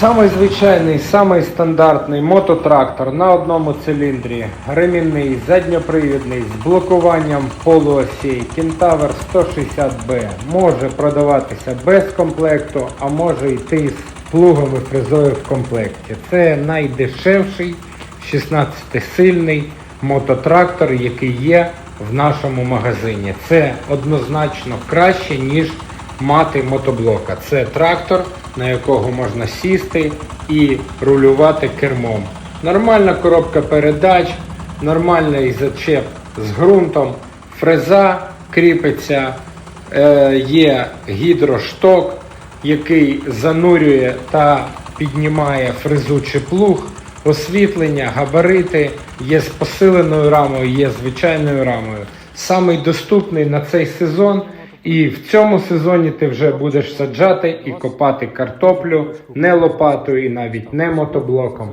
Самий звичайний, самий стандартний мототрактор на одному циліндрі, ремінний, задньопривідний з блокуванням полуосей Кентавр 160B може продаватися без комплекту, а може йти з плугом і фрезою в комплекті. Це найдешевший 16-сильний мототрактор, який є в нашому магазині. Це однозначно краще, ніж мати мотоблока. Це трактор, на якого можна сісти і рулювати кермом. Нормальна коробка передач, нормальний зачеп з ґрунтом, фреза кріпиться, е, є гідрошток, який занурює та піднімає фрезу чи плуг, освітлення, габарити, є з посиленою рамою, є звичайною рамою. Самий доступний на цей сезон. І в цьому сезоні ти вже будеш саджати і копати картоплю не лопатою і навіть не мотоблоком.